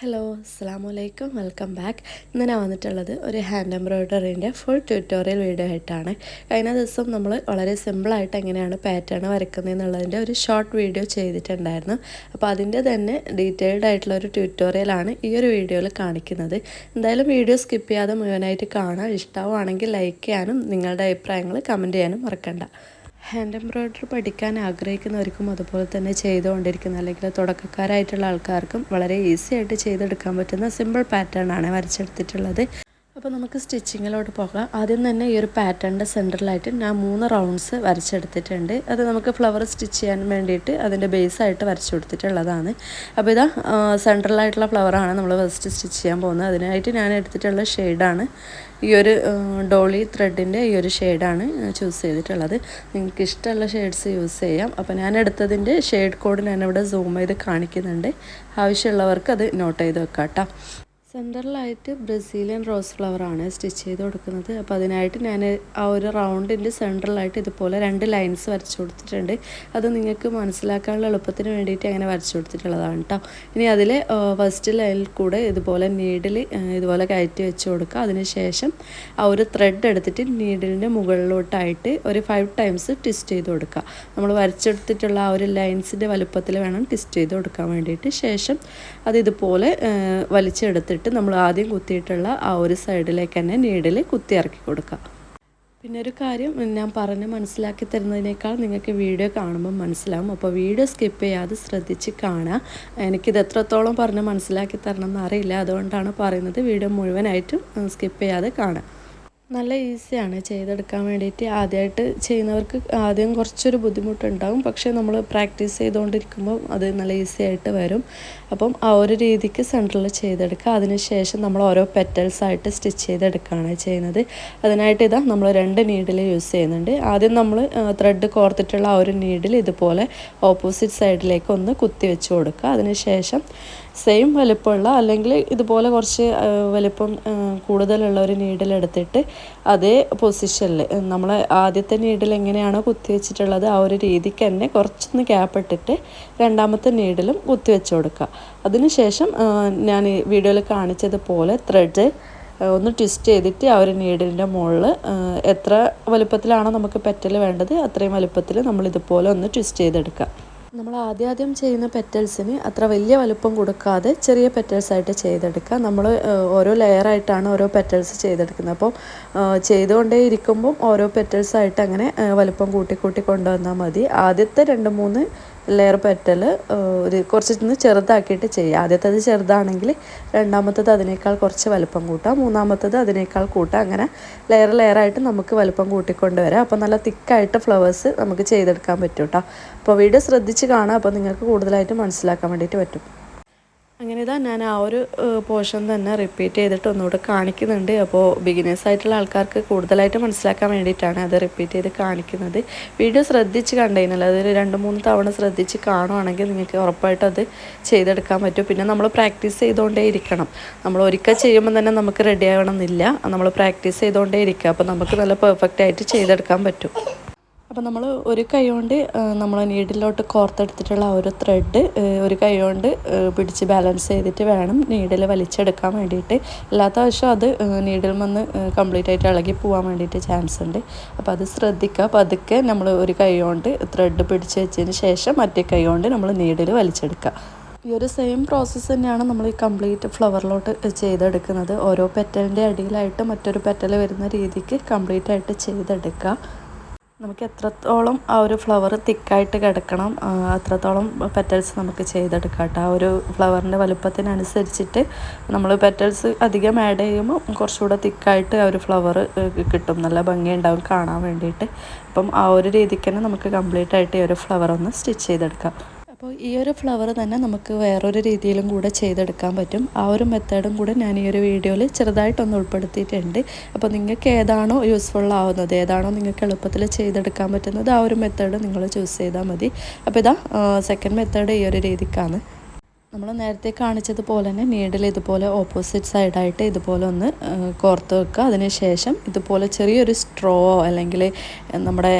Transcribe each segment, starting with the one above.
Hello അസ്സാം വലൈക്കും welcome back ഇന്ന് ഞാൻ വന്നിട്ടുള്ളത് ഒരു ഹാൻഡ് എംബ്രോയ്ഡറിന്റെ ഫുൾ ട്യൂട്ടോറിയൽ വീഡിയോ ആയിട്ടാണ്. കഴിഞ്ഞ ദിവസം നമ്മൾ വളരെ സിമ്പിളായിട്ട് എങ്ങനെയാണ് പാറ്റേൺ വരക്കുന്നത് എന്നുള്ളതിന്റെ ഒരു ഷോർട്ട് വീഡിയോ ചെയ്തിട്ടുണ്ടായിരുന്നു. അപ്പോൾ അതിന്റെ തന്നെ ഡീറ്റെയിൽഡ് ആയിട്ടുള്ള ഒരു ട്യൂട്ടോറിയലാണ് ഈ ഒരു വീഡിയോയിൽ കാണിക്കുന്നത്. എന്തായാലും വീഡിയോ സ്കിപ്പ് ചെയ്യാതെ മുഴുവനായിട്ട് കാണാം. ഇഷ്ടമാണെങ്കിൽ ലൈക്ക് ചെയ്യാനും നിങ്ങളുടെ അഭിപ്രായങ്ങൾ കമന്റ് ചെയ്യാനും മറക്കണ്ട. ഹാൻഡ് എംബ്രോയ്ഡറി പഠിക്കാൻ ആഗ്രഹിക്കുന്നവർക്കും അതുപോലെ തന്നെ ചെയ്തുകൊണ്ടിരിക്കുന്ന അല്ലെങ്കിൽ തുടക്കക്കാരായിട്ടുള്ള ആൾക്കാർക്കും വളരെ ഈസി ആയിട്ട് ചെയ്തെടുക്കാൻ പറ്റുന്ന സിമ്പിൾ പാറ്റേൺ ആണ് വരച്ചെടുത്തിട്ടുള്ളത്. അപ്പോൾ നമുക്ക് സ്റ്റിച്ചിങ്ങിലോട്ട് പോകാം. ആദ്യം തന്നെ ഈ ഒരു പാറ്റേണിന്റെ സെന്ററിലായിട്ട് ഞാൻ മൂന്ന് റൗണ്ട്സ് വരച്ചെടുത്തിട്ടുണ്ട്. അത് നമുക്ക് ഫ്ലവർ സ്റ്റിച്ച് ചെയ്യാൻ വേണ്ടിയിട്ട് അതിന്റെ ബേസായിട്ട് വരച്ചു കൊടുത്തിട്ടുള്ളതാണ്. അപ്പോൾ ഇതാ സെൻട്രലായിട്ടുള്ള ഫ്ലവറാണ് നമ്മൾ ഫസ്റ്റ് സ്റ്റിച്ച് ചെയ്യാൻ പോകുന്നത്. അതിനായിട്ട് ഞാൻ എടുത്തിട്ടുള്ള ഷെയ്ഡാണ് ഈ ഒരു ഡോളി ത്രെഡിന്റെ ഈ ഒരു ഷെയ്ഡാണ് ചൂസ് ചെയ്തിട്ടുള്ളത്. നിങ്ങൾക്ക് ഇഷ്ടമുള്ള ഷെയ്ഡ്സ് യൂസ് ചെയ്യാം. അപ്പോൾ ഞാൻ എടുത്തതിന്റെ ഷെയ്ഡ് കോഡ് ഞാനിവിടെ സൂം ചെയ്ത് കാണിക്കുന്നുണ്ട്. ആവശ്യമുള്ളവർക്ക് അത് നോട്ട് ചെയ്ത് വെക്കാം കേട്ടോ സെന്ററിലായിട്ട് ബ്രസീലിയൻ റോസ് ഫ്ലവറാണ് സ്റ്റിച്ച് ചെയ്ത് കൊടുക്കുന്നത്. അപ്പോൾ അതിനായിട്ട് ഞാൻ ആ ഒരു റൗണ്ടിന്റെ സെന്ററിലായിട്ട് ഇതുപോലെ രണ്ട് ലൈൻസ് വരച്ചു കൊടുത്തിട്ടുണ്ട്. അത് നിങ്ങൾക്ക് മനസ്സിലാക്കാനുള്ള എളുപ്പത്തിന് വേണ്ടിയിട്ട് അങ്ങനെ വരച്ചു കൊടുത്തിട്ടുള്ളതാണ് കേട്ടോ ഇനി അതിൽ ഫസ്റ്റ് ലൈനിൽ കൂടെ ഇതുപോലെ നീഡിൽ ഇതുപോലെ കയറ്റി വെച്ച് കൊടുക്കുക. അതിനുശേഷം ആ ഒരു ത്രെഡ് എടുത്തിട്ട് നീഡിലിന്റെ മുകളിലോട്ടായിട്ട് ഒരു ഫൈവ് ടൈംസ് ട്വിസ്റ്റ് ചെയ്ത് കൊടുക്കുക. നമ്മൾ വരച്ചെടുത്തിട്ടുള്ള ആ ഒരു ലൈൻസിന്റെ വലുപ്പത്തിൽ വേണം ട്വിസ്റ്റ് ചെയ്ത് കൊടുക്കാൻ വേണ്ടിയിട്ട്. ശേഷം അത് ഇതുപോലെ വലിച്ചെടുത്തിട്ട് എടുത്തിട്ട് നമ്മൾ ആദ്യം കുത്തിയിട്ടുള്ള ആ ഒരു സൈഡിലേക്ക് തന്നെ നീഡിൽ കുത്തി ഇറക്കി കൊടുക്കുക. പിന്നെ ഒരു കാര്യം ഞാൻ പറഞ്ഞ് മനസ്സിലാക്കി തരുന്നതിനേക്കാൾ നിങ്ങൾക്ക് വീഡിയോ കാണുമ്പോൾ മനസ്സിലാവും. അപ്പോൾ വീഡിയോ സ്കിപ്പ് ചെയ്യാതെ ശ്രദ്ധിച്ച് കാണുക. എനിക്കിത് എത്രത്തോളം പറഞ്ഞ് മനസ്സിലാക്കി തരണം എന്നറിയില്ല അതുകൊണ്ടാണ് പറയുന്നത് വീഡിയോ മുഴുവനായിട്ടും സ്കിപ്പ് ചെയ്യാതെ കാണുക. നല്ല ഈസിയാണ് ചെയ്തെടുക്കാൻ വേണ്ടിയിട്ട്. ആദ്യമായിട്ട് ചെയ്യുന്നവർക്ക് ആദ്യം കുറച്ചൊരു ബുദ്ധിമുട്ടുണ്ടാകും പക്ഷേ നമ്മൾ പ്രാക്ടീസ് ചെയ്തുകൊണ്ടിരിക്കുമ്പോൾ അത് നല്ല ഈസി ആയിട്ട് വരും. അപ്പം ആ ഒരു രീതിക്ക് സെന്ററിൽ ചെയ്തെടുക്കുക. അതിനുശേഷം നമ്മൾ ഓരോ പെറ്റൽസ് ആയിട്ട് സ്റ്റിച്ച് ചെയ്തെടുക്കുകയാണ് ചെയ്യുന്നത്. അതിനായിട്ട് ഇതാ നമ്മൾ രണ്ട് നീഡിൽ യൂസ് ചെയ്യുന്നുണ്ട്. ആദ്യം നമ്മൾ ത്രെഡ് കോർത്തിട്ടുള്ള ആ ഒരു നീഡിൽ ഇതുപോലെ ഓപ്പോസിറ്റ് സൈഡിലേക്ക് ഒന്ന് കുത്തി വെച്ച് കൊടുക്കുക. അതിനുശേഷം സെയിം വലിപ്പമുള്ള അല്ലെങ്കിൽ ഇതുപോലെ കുറച്ച് വലിപ്പം കൂടുതലുള്ള ഒരു നീഡിൽ എടുത്തിട്ട് അതേ പൊസിഷനിൽ നമ്മൾ ആദ്യത്തെ നീഡിൽ എങ്ങനെയാണോ കുത്തി വെച്ചിട്ടുള്ളത് ആ ഒരു രീതിക്ക് തന്നെ കുറച്ചൊന്ന് ഗ്യാപ്പ് ഇട്ടിട്ട് രണ്ടാമത്തെ നീഡിലും കുത്തി വെച്ച് കൊടുക്കുക അതിനുശേഷം ഞാൻ ഈ വീഡിയോയിൽ കാണിച്ചതുപോലെ ത്രെഡ് ഒന്ന് ട്വിസ്റ്റ് ചെയ്തിട്ട് ആ ഒരു നീഡിലിന്റെ മുകളിൽ എത്ര വലുപ്പത്തിലാണോ നമുക്ക് പെറ്റൽ വേണ്ടത് അത്രയും വലുപ്പത്തിൽ നമ്മൾ ഇതുപോലെ ഒന്ന് ട്വിസ്റ്റ് ചെയ്തെടുക്കുക നമ്മൾ ആദ്യം ആദ്യം ചെയ്യുന്ന പെറ്റൽസിന് അത്ര വലിയ വലുപ്പം കൊടുക്കാതെ ചെറിയ പെറ്റൽസ് ആയിട്ട് ചെയ്തെടുക്കുക നമ്മൾ ഓരോ ലെയറായിട്ടാണ് ഓരോ പെറ്റൽസ് ചെയ്തെടുക്കുന്നത്. അപ്പോൾ ചെയ്തുകൊണ്ടേ ഇരിക്കുമ്പം ഓരോ പെറ്റൽസ് ആയിട്ട് അങ്ങനെ വലുപ്പം കൂട്ടി കൂട്ടി കൊണ്ടുവന്നാൽ മതി. ആദ്യത്തെ രണ്ട് മൂന്ന് ലെയർ പെറ്റൽ ഒരു കുറച്ചൊന്ന് ചെറുതാക്കിയിട്ട് ചെയ്യുക. ആദ്യത്തേത് ചെറുതാണെങ്കിൽ രണ്ടാമത്തത് അതിനേക്കാൾ കുറച്ച് വലുപ്പം കൂട്ടാം. മൂന്നാമത്തത് അതിനേക്കാൾ കൂട്ടാം. അങ്ങനെ ലെയർ ലെയറായിട്ട് നമുക്ക് വലുപ്പം കൂട്ടിക്കൊണ്ട് വരാം അപ്പോൾ നല്ല തിക്കായിട്ട് ഫ്ലവേഴ്സ് നമുക്ക് ചെയ്തെടുക്കാൻ പറ്റും കേട്ടോ അപ്പോൾ വീഡിയോ ശ്രദ്ധിച്ച് കാണാം. അപ്പോൾ നിങ്ങൾക്ക് കൂടുതലായിട്ട് മനസ്സിലാക്കാൻ വേണ്ടിയിട്ട് പറ്റും. അങ്ങനെ ഇതാ ഞാൻ ആ ഒരു പോർഷൻ തന്നെ റിപ്പീറ്റ് ചെയ്തിട്ട് ഒന്നുകൂടെ കാണിക്കുന്നുണ്ട്. അപ്പോൾ ബിഗിനേഴ്സ് ആയിട്ടുള്ള ആൾക്കാർക്ക് കൂടുതലായിട്ട് മനസ്സിലാക്കാൻ വേണ്ടിയിട്ടാണ് അത് റിപ്പീറ്റ് ചെയ്ത് കാണിക്കുന്നത്. വീഡിയോ ശ്രദ്ധിച്ച് കണ്ടുകഴിഞ്ഞാൽ അതൊരു രണ്ട് മൂന്ന് തവണ ശ്രദ്ധിച്ച് കാണുവാണെങ്കിൽ നിങ്ങൾക്ക് ഉറപ്പായിട്ട് അത് ചെയ്തെടുക്കാൻ പറ്റും. പിന്നെ നമ്മൾ പ്രാക്ടീസ് ചെയ്തുകൊണ്ടേ ഇരിക്കണം. നമ്മൾ ഒരിക്കൽ ചെയ്യുമ്പോൾ തന്നെ നമുക്ക് റെഡി ആവണം എന്നില്ല നമ്മൾ പ്രാക്ടീസ് ചെയ്തുകൊണ്ടേ ഇരിക്കുക. അപ്പോൾ നമുക്ക് നല്ല പെർഫെക്റ്റ് ആയിട്ട് ചെയ്തെടുക്കാൻ പറ്റും. അപ്പോൾ നമ്മൾ ഒരു കൈ കൊണ്ട് നമ്മൾ നീഡിലോട്ട് കോർത്തെടുത്തിട്ടുള്ള ആ ഒരു ത്രെഡ് ഒരു കൈ കൊണ്ട് പിടിച്ച് ബാലൻസ് ചെയ്തിട്ട് വേണം നീഡിൽ വലിച്ചെടുക്കാൻ വേണ്ടിയിട്ട്. അല്ലാത്ത വശം അത് നീഡിൽ വന്ന് കംപ്ലീറ്റ് ആയിട്ട് ഇളകി പോകാൻ വേണ്ടിയിട്ട് ചാൻസ് ഉണ്ട്. അപ്പോൾ അത് ശ്രദ്ധിക്കുക. അപ്പോൾ അതൊക്കെ നമ്മൾ ഒരു കൈ കൊണ്ട് ത്രെഡ് പിടിച്ച് വെച്ചതിന് ശേഷം മറ്റേ കൈ കൊണ്ട് നമ്മൾ നീഡിൽ വലിച്ചെടുക്കുക. ഈ ഒരു സെയിം പ്രോസസ്സ് തന്നെയാണ് നമ്മൾ ഈ കംപ്ലീറ്റ് ഫ്ലവറിലോട്ട് ചെയ്തെടുക്കുന്നത്. ഓരോ പെറ്റലിന്റെ അടിയിലായിട്ട് മറ്റൊരു പെറ്റൽ വരുന്ന രീതിക്ക് കംപ്ലീറ്റ് ആയിട്ട് ചെയ്തെടുക്കുക. നമുക്ക് എത്രത്തോളം ആ ഒരു ഫ്ലവർ തിക്കായിട്ട് കിടക്കണം അത്രത്തോളം പെറ്റൽസ് നമുക്ക് ചെയ്തെടുക്കാം കേട്ടോ. ആ ഒരു ഫ്ലവറിന്റെ വലുപ്പത്തിനനുസരിച്ചിട്ട് നമ്മൾ പെറ്റൽസ് അധികം ആഡ് ചെയ്യുമ്പോൾ കുറച്ചുകൂടെ തിക്കായിട്ട് ആ ഒരു ഫ്ലവർ കിട്ടും. നല്ല ഭംഗിയുണ്ടാവും കാണാൻ വേണ്ടിയിട്ട്. അപ്പം ആ ഒരു രീതിക്ക് തന്നെ നമുക്ക് കംപ്ലീറ്റ് ആയിട്ട് ഈ ഒരു ഫ്ലവർ ഒന്ന് സ്റ്റിച്ച് ചെയ്തെടുക്കാം. അപ്പോൾ ഈ ഒരു ഫ്ലവർ തന്നെ നമുക്ക് വേറൊരു രീതിയിലും കൂടെ ചെയ്തെടുക്കാൻ പറ്റും. ആ ഒരു മെത്തേഡും കൂടെ ഞാൻ ഈ ഒരു വീഡിയോയിൽ ചെറുതായിട്ടൊന്ന് ഉൾപ്പെടുത്തിയിട്ടുണ്ട്. അപ്പോൾ നിങ്ങൾക്ക് ഏതാണോ യൂസ്ഫുൾ ആവുന്നത് ഏതാണോ നിങ്ങൾക്ക് എളുപ്പത്തിൽ ചെയ്തെടുക്കാൻ പറ്റുന്നത് ആ ഒരു മെത്തേഡ് നിങ്ങൾ ചൂസ് ചെയ്താൽ മതി. അപ്പോൾ ഇതാ സെക്കൻഡ് മെത്തേഡ് ഈ ഒരു രീതിക്കാണ്. നമ്മൾ നേരത്തെ കാണിച്ചതുപോലെ തന്നെ നീഡിൽ ഇതുപോലെ ഓപ്പോസിറ്റ് സൈഡായിട്ട് ഇതുപോലെ ഒന്ന് കോർത്ത് വെക്കുക. അതിനുശേഷം ഇതുപോലെ ചെറിയൊരു സ്ട്രോ അല്ലെങ്കിൽ നമ്മുടെ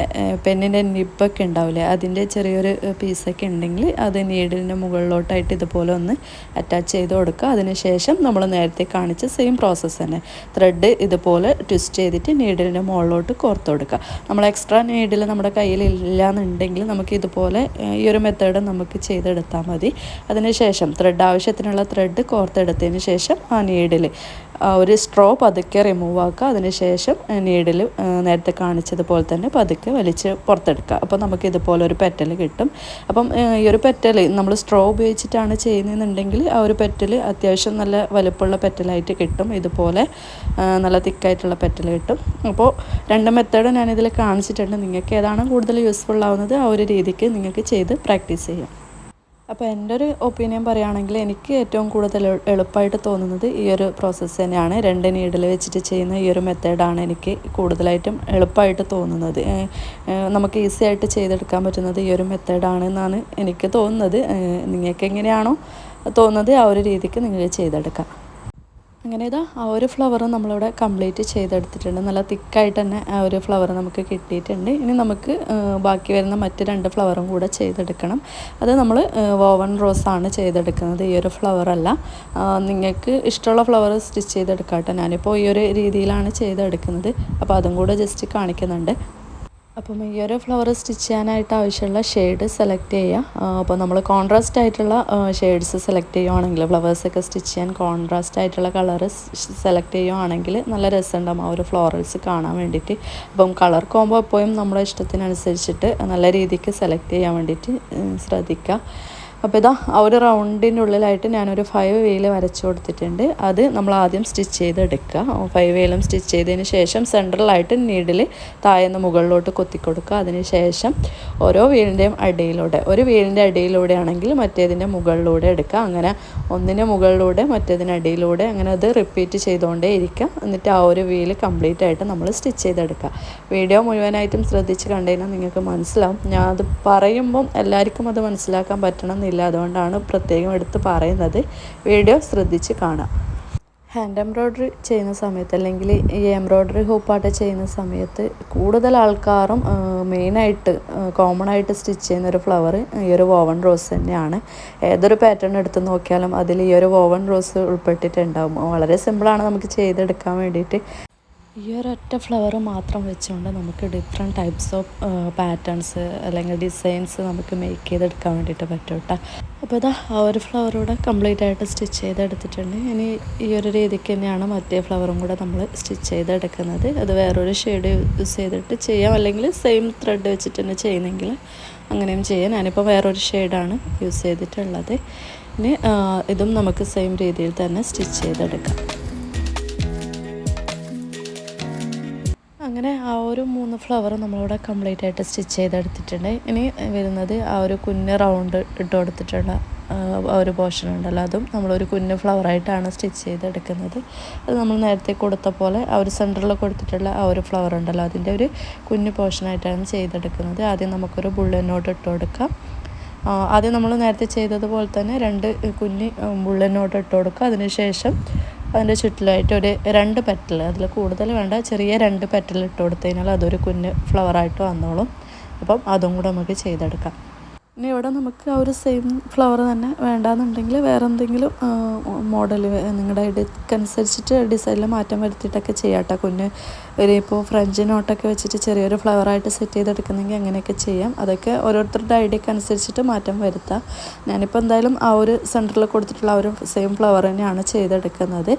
പെന്നിന്റെ നിബൊക്കെ ഉണ്ടാവില്ലേ അതിന്റെ ചെറിയൊരു പീസൊക്കെ ഉണ്ടെങ്കിൽ അത് നീഡിലിന്റെ മുകളിലോട്ടായിട്ട് ഇതുപോലെ ഒന്ന് അറ്റാച്ച് ചെയ്ത് കൊടുക്കുക. അതിനുശേഷം നമ്മൾ നേരത്തെ കാണിച്ച സെയിം പ്രോസസ്സ് തന്നെ. ത്രെഡ് ഇതുപോലെ ട്വിസ്റ്റ് ചെയ്തിട്ട് നീഡിലിന്റെ മുകളിലോട്ട് കോർത്ത് കൊടുക്കുക. നമ്മൾ എക്സ്ട്രാ നീഡിൽ നമ്മുടെ കയ്യിൽ ഇല്ല എന്നുണ്ടെങ്കിൽ നമുക്ക് ഇതുപോലെ ഈ ഒരു മെത്തേഡ് നമുക്ക് ചെയ്തെടുത്താൽ മതി. അതിനുശേഷം ത്രെഡ് ആവശ്യത്തിനുള്ള ത്രെഡ് കോർത്തെടുത്തതിന് ശേഷം ആ നീഡിൽ ഒരു സ്ട്രോ പതുക്കെ റിമൂവ് ആക്കുക. അതിനുശേഷം നീഡിൽ നേരത്തെ കാണിച്ചതുപോലെ തന്നെ പതുക്കെ വലിച്ച് പുറത്തെടുക്കുക. അപ്പോൾ നമുക്ക് ഇതുപോലെ ഒരു പെറ്റൽ കിട്ടും. അപ്പം ഈ ഒരു പെറ്റൽ നമ്മൾ സ്ട്രോ ഉപയോഗിച്ചിട്ടാണ് ചെയ്യുന്നതെന്നുണ്ടെങ്കിൽ ആ ഒരു പെറ്റൽ അത്യാവശ്യം നല്ല വലുപ്പമുള്ള പെറ്റലായിട്ട് കിട്ടും. ഇതുപോലെ നല്ല തിക്കായിട്ടുള്ള പെറ്റൽ കിട്ടും. അപ്പോൾ രണ്ട് മെത്തേഡ് ഞാനിതിൽ കാണിച്ചിട്ടുണ്ട്. നിങ്ങൾക്ക് ഏതാണ് കൂടുതൽ യൂസ്ഫുൾ ആവുന്നത് ആ ഒരു രീതിക്ക് നിങ്ങൾക്ക് ചെയ്ത് പ്രാക്ടീസ് ചെയ്യാം. അപ്പോൾ എന്റെ ഒരു ഒപ്പീനിയൻ പറയുകയാണെങ്കിൽ എനിക്ക് ഏറ്റവും കൂടുതൽ എളു- എളുപ്പമായിട്ട് തോന്നുന്നത് ഈ ഒരു പ്രോസസ്സ് തന്നെയാണ്. രണ്ട് നീഡിൽ വെച്ചിട്ട് ചെയ്യുന്ന ഈ ഒരു മെത്തേഡാണ് എനിക്ക് കൂടുതലായിട്ടും എളുപ്പമായിട്ട് തോന്നുന്നത്. നമുക്ക് ഈസി ആയിട്ട് ചെയ്തെടുക്കാൻ പറ്റുന്നത് ഈ ഒരു മെത്തേഡാണ് എന്നാണ് എനിക്ക് തോന്നുന്നത്. നിങ്ങൾക്ക് എങ്ങനെയാണോ തോന്നുന്നത് ആ ഒരു രീതിക്ക് നിങ്ങൾ ചെയ്തെടുക്കാം. അങ്ങനെ ഇതാ ആ ഒരു ഫ്ലവർ നമ്മളിവിടെ കംപ്ലീറ്റ് ചെയ്തെടുത്തിട്ടുണ്ട്. നല്ല തിക്കായിട്ട് തന്നെ ആ ഒരു ഫ്ലവർ നമുക്ക് കിട്ടിയിട്ടുണ്ട്. ഇനി നമുക്ക് ബാക്കി വരുന്ന മറ്റ് രണ്ട് ഫ്ലവറും കൂടെ ചെയ്തെടുക്കണം. അത് നമ്മൾ വോവൺ റോസാണ് ചെയ്തെടുക്കുന്നത്. ഈ ഒരു ഫ്ലവർ അല്ല. നിങ്ങൾക്ക് ഇഷ്ടമുള്ള ഫ്ലവർ സ്റ്റിച്ച് ചെയ്തെടുക്കാം കേട്ടോ ഞാനിപ്പോൾ ഈ ഒരു രീതിയിലാണ് ചെയ്തെടുക്കുന്നത്. അപ്പോൾ അതും കൂടെ ജസ്റ്റ് കാണിക്കുന്നുണ്ട്. അപ്പം ഈ ഒരു ഫ്ലവർ സ്റ്റിച്ച് ചെയ്യാനായിട്ട് ആവശ്യമുള്ള ഷെയ്ഡ് സെലക്ട് ചെയ്യുക അപ്പോൾ നമ്മൾ കോൺട്രാസ്റ്റ് ആയിട്ടുള്ള ഷെയ്ഡ്സ് സെലക്ട് ചെയ്യുവാണെങ്കിൽ ഫ്ലവേഴ്സൊക്കെ സ്റ്റിച്ച് ചെയ്യാൻ കോൺട്രാസ്റ്റ് ആയിട്ടുള്ള കളർ സെലക്ട് ചെയ്യുവാണെങ്കിൽ നല്ല രസമുണ്ടാവും ആ ഒരു ഫ്ലോറൽസ് കാണാൻ വേണ്ടിയിട്ട്. അപ്പം കളർ കോമ്പോ എപ്പോഴും നമ്മുടെ ഇഷ്ടത്തിനനുസരിച്ചിട്ട് നല്ല രീതിക്ക് സെലക്ട് ചെയ്യാൻ വേണ്ടിയിട്ട് ശ്രദ്ധിക്കുക. അപ്പോൾ ഇതാ ആ ഒരു റൗണ്ടിനുള്ളിലായിട്ട് ഞാനൊരു ഫൈവ് വെയിൽ വരച്ചു കൊടുത്തിട്ടുണ്ട്. അത് നമ്മൾ ആദ്യം സ്റ്റിച്ച് ചെയ്തെടുക്കുക. ഫൈവ് വെയിലും സ്റ്റിച്ച് ചെയ്തതിന് ശേഷം സെൻട്രലായിട്ട് നീഡിൽ താഴേന്ന് മുകളിലോട്ട് കൊത്തി കൊടുക്കുക അതിന് ശേഷം ഓരോ വീലിന്റെയും അടിയിലൂടെ ഒരു വീലിന്റെ അടിയിലൂടെ ആണെങ്കിൽ മറ്റേതിന്റെ മുകളിലൂടെ എടുക്കുക. അങ്ങനെ ഒന്നിന്റെ മുകളിലൂടെ മറ്റേതിന്റെ അടിയിലൂടെ അങ്ങനെ അത് റിപ്പീറ്റ് ചെയ്തുകൊണ്ടേ ഇരിക്കുക. എന്നിട്ട് ആ ഒരു വീൽ കംപ്ലീറ്റ് ആയിട്ട് നമ്മൾ സ്റ്റിച്ച് ചെയ്തെടുക്കുക. വീഡിയോ മുഴുവനായിട്ടും ശ്രദ്ധിച്ച് കണ്ടു നിങ്ങൾക്ക് മനസ്സിലാവും. ഞാൻ അത് പറയുമ്പം എല്ലാവർക്കും അത് മനസ്സിലാക്കാൻ പറ്റണമെന്നില്ല അതുകൊണ്ടാണ് പ്രത്യേകം എടുത്ത് പറയുന്നത്. വീഡിയോ ശ്രദ്ധിച്ച് കാണാം. ഹാൻഡ് എംബ്രോയ്ഡറി ചെയ്യുന്ന സമയത്ത് അല്ലെങ്കിൽ ഈ എംബ്രോയ്ഡറി ഹൂപ്പാട്ട് ചെയ്യുന്ന സമയത്ത് കൂടുതൽ ആൾക്കാരും മെയിനായിട്ട് കോമൺ ആയിട്ട് സ്റ്റിച്ച് ചെയ്യുന്ന ഒരു ഫ്ലവർ ഈ ഒരു വോവൺ റോസ് തന്നെയാണ്. ഏതൊരു പാറ്റേൺ എടുത്ത് നോക്കിയാലും അതിൽ ഈ ഒരു വോവൺ റോസ് ഉൾപ്പെട്ടിട്ടുണ്ടാവും. വളരെ സിമ്പിളാണ് നമുക്ക് ചെയ്തെടുക്കാൻ വേണ്ടിയിട്ട്. ഈ ഒരൊറ്റ ഫ്ലവർ മാത്രം വെച്ചുകൊണ്ട് നമുക്ക് ഡിഫറെന്റ് ടൈപ്സ് ഓഫ് പാറ്റേൺസ് അല്ലെങ്കിൽ ഡിസൈൻസ് നമുക്ക് മേക്ക് ചെയ്തെടുക്കാൻ വേണ്ടിയിട്ട് പറ്റും കേട്ടോ അപ്പോൾ ഇതാ ആ ഒരു ഫ്ലവറൂടെ കംപ്ലീറ്റ് ആയിട്ട് സ്റ്റിച്ച് ചെയ്തെടുത്തിട്ടുണ്ട്. ഇനി ഈ ഒരു രീതിക്ക് തന്നെയാണ് മറ്റേ ഫ്ലവറും കൂടെ നമ്മൾ സ്റ്റിച്ച് ചെയ്തെടുക്കുന്നത്. അത് വേറൊരു ഷെയ്ഡ് യൂസ് ചെയ്തിട്ട് ചെയ്യാം. അല്ലെങ്കിൽ സെയിം ത്രെഡ് വെച്ചിട്ട് തന്നെ ചെയ്യുന്നെങ്കിൽ അങ്ങനെയും ചെയ്യാം. ഞാനിപ്പോൾ വേറൊരു ഷെയ്ഡാണ് യൂസ് ചെയ്തിട്ടുള്ളത്. ഇനി ഇതും നമുക്ക് സെയിം രീതിയിൽ തന്നെ സ്റ്റിച്ച് ചെയ്തെടുക്കാം. അങ്ങനെ ആ ഒരു മൂന്ന് ഫ്ലവർ നമ്മളിവിടെ കംപ്ലീറ്റ് ആയിട്ട് സ്റ്റിച്ച് ചെയ്തെടുത്തിട്ടുണ്ട്. ഇനി വരുന്നത് ആ ഒരു കുഞ്ഞ് റൗണ്ട് ഇട്ട് കൊടുത്തിട്ടുള്ള ഒരു പോർഷൻ ഉണ്ടല്ലോ. അതും നമ്മളൊരു കുഞ്ഞ് ഫ്ലവറായിട്ടാണ് സ്റ്റിച്ച് ചെയ്തെടുക്കുന്നത്. അത് നമ്മൾ നേരത്തെ കൊടുത്ത പോലെ ആ ഒരു സെന്ററിൽ കൊടുത്തിട്ടുള്ള ആ ഒരു ഫ്ലവർ ഉണ്ടല്ലോ. അതിന്റെ ഒരു കുഞ്ഞ് പോർഷനായിട്ടാണ് ചെയ്തെടുക്കുന്നത്. ആദ്യം നമുക്കൊരു ബുള്ളനോട്ട് ഇട്ട് കൊടുക്കാം. ആദ്യം നമ്മൾ നേരത്തെ ചെയ്തതുപോലെ തന്നെ രണ്ട് കുഞ്ഞ് ബുള്ളനോട്ട് ഇട്ട് കൊടുക്കുക. അതിനുശേഷം അതിന്റെ ചുറ്റിലായിട്ട് ഒരു രണ്ട് പെറ്റൽ അതിൽ കൂടുതൽ വേണ്ട ചെറിയ രണ്ട് പെറ്റൽ ഇട്ട് കൊടുത്തു കഴിഞ്ഞാൽ അതൊരു കുഞ്ഞ് ഫ്ലവറായിട്ട് വന്നോളും. അപ്പം അതും കൂടെ നമുക്ക് ചെയ്തെടുക്കാം. ഇനി ഇവിടെ നമുക്ക് ആ ഒരു സെയിം ഫ്ലവർ തന്നെ വേണ്ടാന്നുണ്ടെങ്കിൽ വേറെ എന്തെങ്കിലും മോഡൽ നിങ്ങളുടെ ഐഡിയക്കനുസരിച്ചിട്ട് ഡിസൈനിൽ മാറ്റം വരുത്തിയിട്ടൊക്കെ ചെയ്യാം കേട്ടോ കുഞ്ഞ് ഒരു ഇപ്പോൾ ഫ്രഞ്ച് നോട്ടൊക്കെ വെച്ചിട്ട് ചെറിയൊരു ഫ്ലവറായിട്ട് സെറ്റ് ചെയ്തെടുക്കുന്നെങ്കിൽ അങ്ങനെയൊക്കെ ചെയ്യാം. അതൊക്കെ ഓരോരുത്തരുടെ ഐഡിയക്ക് അനുസരിച്ചിട്ട് മാറ്റം വരുത്താം. ഞാനിപ്പോൾ എന്തായാലും ആ ഒരു സെന്ററിൽ കൊടുത്തിട്ടുള്ള ആ ഒരു സെയിം ഫ്ലവർ തന്നെയാണ് ചെയ്തെടുക്കുന്നത്.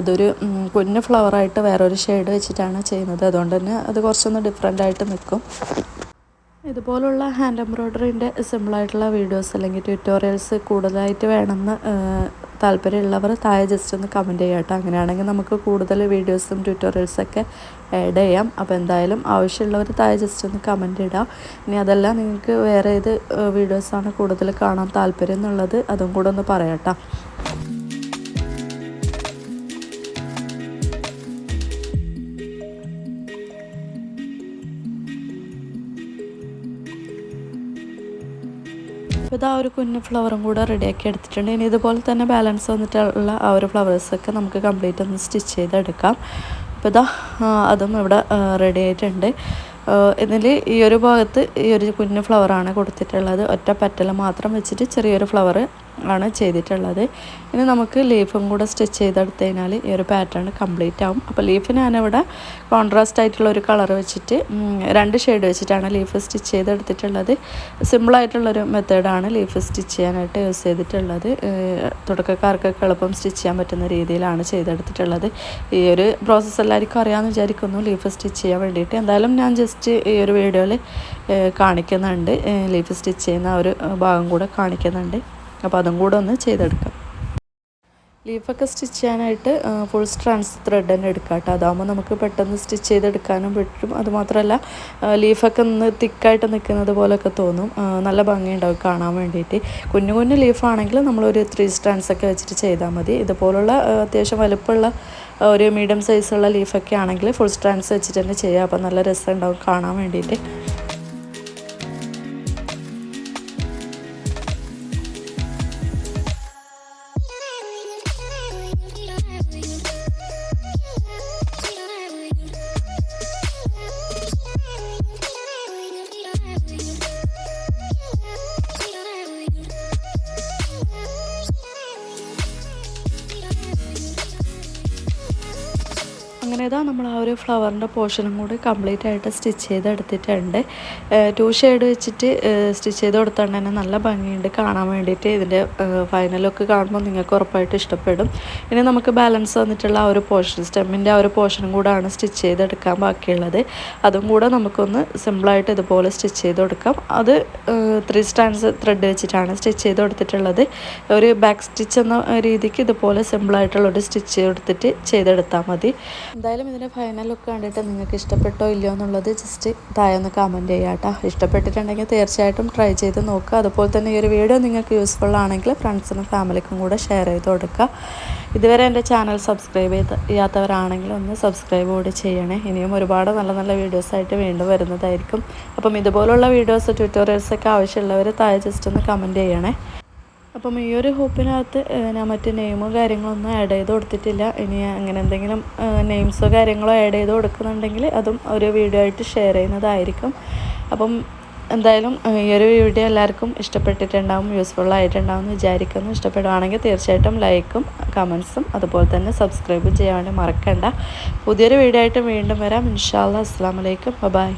അതൊരു കുഞ്ഞ് ഫ്ലവറായിട്ട് വേറൊരു ഷെയ്ഡ് വെച്ചിട്ടാണ് ചെയ്യുന്നത്. അതുകൊണ്ട് തന്നെ അത് കുറച്ചൊന്ന് ഡിഫറെന്റ് ആയിട്ട് നിൽക്കും ഇതുപോലുള്ള ഹാൻഡ് എംബ്രോയ്ഡറിന്റെ സിമ്പിളായിട്ടുള്ള വീഡിയോസ് അല്ലെങ്കിൽ ട്യൂട്ടോറിയൽസ് കൂടുതലായിട്ട് വേണമെന്ന് താല്പര്യമുള്ളവർ താഴെ ജസ്റ്റ് ഒന്ന് കമന്റ് ചെയ്യാം കേട്ടോ. അങ്ങനെയാണെങ്കിൽ നമുക്ക് കൂടുതൽ വീഡിയോസും ട്യൂട്ടോറിയൽസൊക്കെ ആഡ് ചെയ്യാം. അപ്പോൾ എന്തായാലും ആവശ്യമുള്ളവർ താഴെ ജസ്റ്റ് ഒന്ന് കമന്റ് ഇടാം ഇനി അതല്ല നിങ്ങൾക്ക് വേറെ ഏത് വീഡിയോസാണ് കൂടുതൽ കാണാൻ താല്പര്യം എന്നുള്ളത് അതും കൂടെ ഒന്ന് പറയാം കേട്ടോ. അപ്പോൾ ഇതാ ഒരു കുഞ്ഞു ഫ്ലവറും കൂടെ റെഡിയാക്കി എടുത്തിട്ടുണ്ട്. ഇനി ഇതുപോലെ തന്നെ ബാലൻസ് വന്നിട്ടുള്ള ആ ഒരു ഫ്ലവേഴ്സൊക്കെ നമുക്ക് കംപ്ലീറ്റ് ഒന്ന് സ്റ്റിച്ച് ചെയ്തെടുക്കാം. അപ്പോൾ ഇതാ അതും ഇവിടെ റെഡി ആയിട്ടുണ്ട്. ഇതിൽ ഈ ഒരു ഭാഗത്ത് ഈ ഒരു കുഞ്ഞു ഫ്ലവറാണ് കൊടുത്തിട്ടുള്ളത്. ഒറ്റ പറ്റൽ മാത്രം വെച്ചിട്ട് ചെറിയൊരു ഫ്ലവർ ആണ് ചെയ്തിട്ടുള്ളത്. ഇനി നമുക്ക് ലീഫും കൂടെ സ്റ്റിച്ച് ചെയ്തെടുത്ത് കഴിഞ്ഞാൽ ഈ ഒരു പാറ്റേൺ കംപ്ലീറ്റ് ആവും. അപ്പോൾ ലീഫ് ഞാനിവിടെ കോൺട്രാസ്റ്റ് ആയിട്ടുള്ള ഒരു കളർ വെച്ചിട്ട് രണ്ട് ഷെയ്ഡ് വെച്ചിട്ടാണ് ലീഫ് സ്റ്റിച്ച് ചെയ്തെടുത്തിട്ടുള്ളത്. സിമ്പിളായിട്ടുള്ളൊരു മെത്തേഡാണ് ലീഫ് സ്റ്റിച്ച് ചെയ്യാനായിട്ട് യൂസ് ചെയ്തിട്ടുള്ളത്. തുടക്കക്കാർക്കൊക്കെ എളുപ്പം സ്റ്റിച്ച് ചെയ്യാൻ പറ്റുന്ന രീതിയിലാണ് ചെയ്തെടുത്തിട്ടുള്ളത്. ഈ ഒരു പ്രോസസ്സ് എല്ലാവർക്കും അറിയാമെന്ന് വിചാരിക്കുന്നു. ലീഫ് സ്റ്റിച്ച് ചെയ്യാൻ വേണ്ടിയിട്ട്. എന്തായാലും ഞാൻ ജസ്റ്റ് ഈ ഒരു വീഡിയോയിൽ കാണിക്കുന്നുണ്ട്. ലീഫ് സ്റ്റിച്ച് ചെയ്യുന്ന ഒരു ഭാഗം കൂടെ കാണിക്കുന്നുണ്ട്. അപ്പോൾ അതും കൂടെ ഒന്ന് ചെയ്തെടുക്കാം. ലീഫൊക്കെ സ്റ്റിച്ച് ചെയ്യാനായിട്ട് ഫുൾ സ്ട്രാൻസ് ത്രെഡ് തന്നെ എടുക്കാം കേട്ടോ. അതാകുമ്പോൾ നമുക്ക് പെട്ടെന്ന് സ്റ്റിച്ച് ചെയ്തെടുക്കാനും പറ്റും. അതുമാത്രമല്ല ലീഫൊക്കെ ഒന്ന് തിക്കായിട്ട് നിൽക്കുന്നത് പോലെയൊക്കെ തോന്നും. നല്ല ഭംഗിയുണ്ടാവും കാണാൻ വേണ്ടിയിട്ട്. കുഞ്ഞു കുഞ്ഞു ലീഫാണെങ്കിൽ നമ്മളൊരു ത്രീ സ്ട്രാൻസ് ഒക്കെ വെച്ചിട്ട് ചെയ്താൽ മതി. ഇതുപോലുള്ള അത്യാവശ്യം വലുപ്പമുള്ള ഒരു മീഡിയം സൈസുള്ള ലീഫൊക്കെ ആണെങ്കിൽ ഫുൾ സ്ട്രാൻസ് വെച്ചിട്ട് തന്നെ ചെയ്യാം. അപ്പോൾ നല്ല രസം ഉണ്ടാവും കാണാൻ വേണ്ടിയിട്ട്. ഇതാ നമ്മൾ ആ ഒരു ഫ്ലവറിന്റെ പോർഷനും കൂടി കംപ്ലീറ്റ് ആയിട്ട് സ്റ്റിച്ച് ചെയ്തെടുത്തിട്ടുണ്ട് ടു ഷെയ്ഡ് വെച്ചിട്ട് സ്റ്റിച്ച് ചെയ്ത് കൊടുത്തോണ്ട് തന്നെ നല്ല ഭംഗിയുണ്ട് കാണാൻ വേണ്ടിയിട്ട്. ഇതിന്റെ ഫൈനൽ ഒക്കെ കാണുമ്പോൾ നിങ്ങൾക്ക് ഉറപ്പായിട്ട് ഇഷ്ടപ്പെടും. ഇനി നമുക്ക് ബാലൻസ് വന്നിട്ടുള്ള ആ ഒരു പോർഷൻ സ്റ്റെമ്മിന്റെ ആ ഒരു പോർഷനും കൂടാണ് സ്റ്റിച്ച് ചെയ്തെടുക്കാൻ ബാക്കിയുള്ളത്. അതും കൂടെ നമുക്കൊന്ന് സിമ്പിളായിട്ട് ഇതുപോലെ സ്റ്റിച്ച് ചെയ്ത് കൊടുക്കാം. അത് ത്രീ സ്റ്റാൻഡ്സ് ത്രെഡ് വെച്ചിട്ടാണ് സ്റ്റിച്ച് ചെയ്ത് കൊടുത്തിട്ടുള്ളത്. ഒരു ബാക്ക് സ്റ്റിച്ച് എന്ന രീതിക്ക് ഇതുപോലെ സിമ്പിളായിട്ടുള്ളൊരു സ്റ്റിച്ച് കൊടുത്തിട്ട് ചെയ്തെടുത്താൽ മതി. എന്തായാലും ഇതിന്റെ ഫൈനൽ ലുക്ക് കണ്ടിട്ട് നിങ്ങൾക്ക് ഇഷ്ടപ്പെട്ടോ ഇല്ലയോ എന്നുള്ളത് ജസ്റ്റ് താഴെ ഒന്ന് കമന്റ് ചെയ്യാം കേട്ടോ. ഇഷ്ടപ്പെട്ടിട്ടുണ്ടെങ്കിൽ തീർച്ചയായിട്ടും ട്രൈ ചെയ്ത് നോക്കുക. അതുപോലെ തന്നെ ഈ ഒരു വീഡിയോ നിങ്ങൾക്ക് യൂസ്ഫുൾ ആണെങ്കിൽ ഫ്രണ്ട്സിനും ഫാമിലിക്കും കൂടെ ഷെയർ ചെയ്ത് കൊടുക്കുക. ഇതുവരെ എന്റെ ചാനൽ സബ്സ്ക്രൈബ് ചെയ്ത് ചെയ്യാത്തവരാണെങ്കിൽ ഒന്ന് സബ്സ്ക്രൈബ് കൂടി ചെയ്യണേ. ഇനിയും ഒരുപാട് നല്ല നല്ല വീഡിയോസായിട്ട് വീണ്ടും വരുന്നതായിരിക്കും. അപ്പം ഇതുപോലുള്ള വീഡിയോസ് ട്യൂട്ടോറിയൽസൊക്കെ ആവശ്യമുള്ളവർ താഴെ ജസ്റ്റ് ഒന്ന് കമന്റ് ചെയ്യണേ. അപ്പം ഈ ഒരു ഹൂപ്പിനകത്ത് ഞാൻ മറ്റ് നെയിമോ കാര്യങ്ങളൊന്നും ആഡ് ചെയ്ത് കൊടുത്തിട്ടില്ല. ഇനി അങ്ങനെ എന്തെങ്കിലും നെയിംസോ കാര്യങ്ങളോ ആഡ് ചെയ്ത് കൊടുക്കുന്നുണ്ടെങ്കിൽ അതും ഒരു വീഡിയോ ആയിട്ട് ഷെയർ ചെയ്യുന്നതായിരിക്കും. അപ്പം എന്തായാലും ഈ ഒരു വീഡിയോ എല്ലാവർക്കും ഇഷ്ടപ്പെട്ടിട്ടുണ്ടാവും യൂസ്ഫുൾ ആയിട്ടുണ്ടാവും എന്ന് വിചാരിക്കുന്നു. ഇഷ്ടപ്പെടുവാണെങ്കിൽ തീർച്ചയായിട്ടും ലൈക്കും കമൻസും അതുപോലെ തന്നെ സബ്സ്ക്രൈബും ചെയ്യാൻ വേണ്ടി മറക്കണ്ട. പുതിയൊരു വീഡിയോ ആയിട്ട് വീണ്ടും വരാം. ഇൻഷാല്ല അസ്സാം വലൈക്കും ബൈ